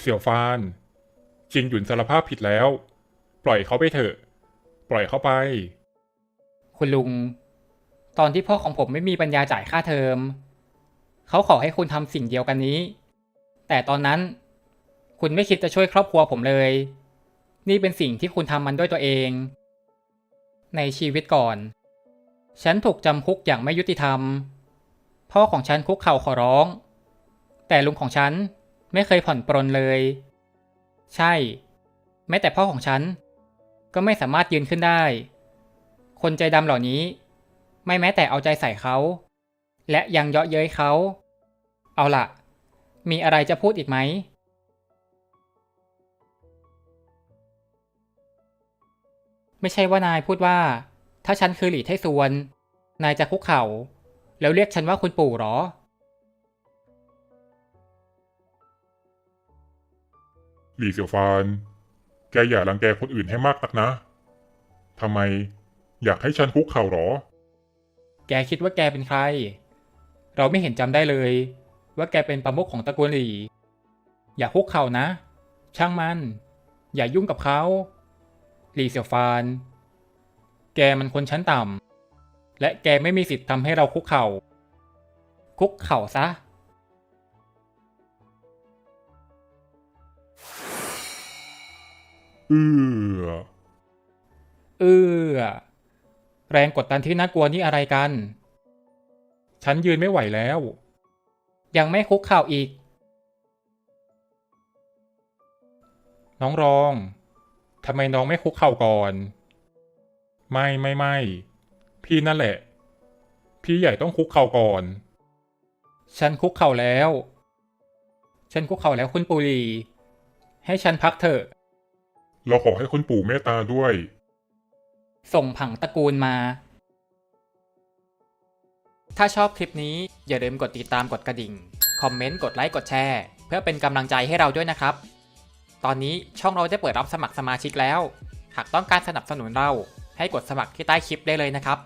เสี่ยวฟานจินหยุนสารภาพผิดแล้ว ปล่อยเขาไปเถอะ ปล่อยเขาไป คุณลุง ตอนที่พ่อของผมไม่มีปัญญาจ่ายค่าเทอม เขาขอให้คุณทำสิ่งเดียวกันนี้ แต่ตอนนั้น คุณไม่คิดจะช่วยครอบครัวผมเลย นี่เป็นสิ่งที่คุณทำมันด้วยตัวเอง ในชีวิตก่อน ฉันถูกจำคุกอย่างไม่ยุติธรรม พ่อของฉันคุกเข่าขอร้อง แต่ลุงของฉัน ไม่เคยผ่อนปรนเลย ใช่ แม้แต่พ่อของฉัน ก็ไม่สามารถยืนขึ้นได้ คนใจดำเหล่านี้ ไม่แม้แต่เอาใจใส่เขา และยังเยาะเย้ยเขา เอาละมีอะไรจะพูดอีกไหมไม่ใช่ว่านายพูดว่า ถ้าฉันคือหลี่ไทซวน นายจะคุกเข่า แล้วเรียกฉันว่าคุณปู่หรอ หลี่เสี่ยวฟาน แกอย่ารังแกคนอื่นให้มากนักนะ ทำไมอยากให้ฉันคุกเข่าหรอ แกคิดว่าแกเป็นใคร เราไม่เห็นจำได้เลย ว่าแกเป็นประมุขของตระกูลหลีอย่าคุกเข่านะ ช่างมัน อย่ายุ่งกับเขาหลีเสี่ยวฟาน แกมันคนชั้นต่ำและแกไม่มีสิทธิ์ทำให้เราคุกเข่า คุกเข่าซะ เออเออแรงกดดันที่น่ากลัวนี่อะไรกัน ฉันยืนไม่ไหวแล้ว ยังไม่คุกเข่าอีก น้องรองทำไมน้องไม่คุกเข่าก่อน ไม่ไม่ไม่ พี่นั่นแหละ พี่ใหญ่ต้องคุกเข่าก่อน ฉันคุกเข่าแล้ว ฉันคุกเข่าแล้วคุณปุรี ให้ฉันพักเถอะ เราขอให้คุณปู่เมตตาด้วย ส่งผังตระกูลมา ถ้าชอบคลิปนี้อย่าลืมกดติดตามกดกระดิ่ง คอมเมนต์ กดไลค์ กดแชร์ เพื่อเป็นกำลังใจให้เราด้วยนะครับ ตอนนี้ช่องเราได้เปิดรับสมัครสมาชิกแล้ว หากต้องการสนับสนุนเราให้กดสมัครที่ใต้คลิปได้เลยนะครับ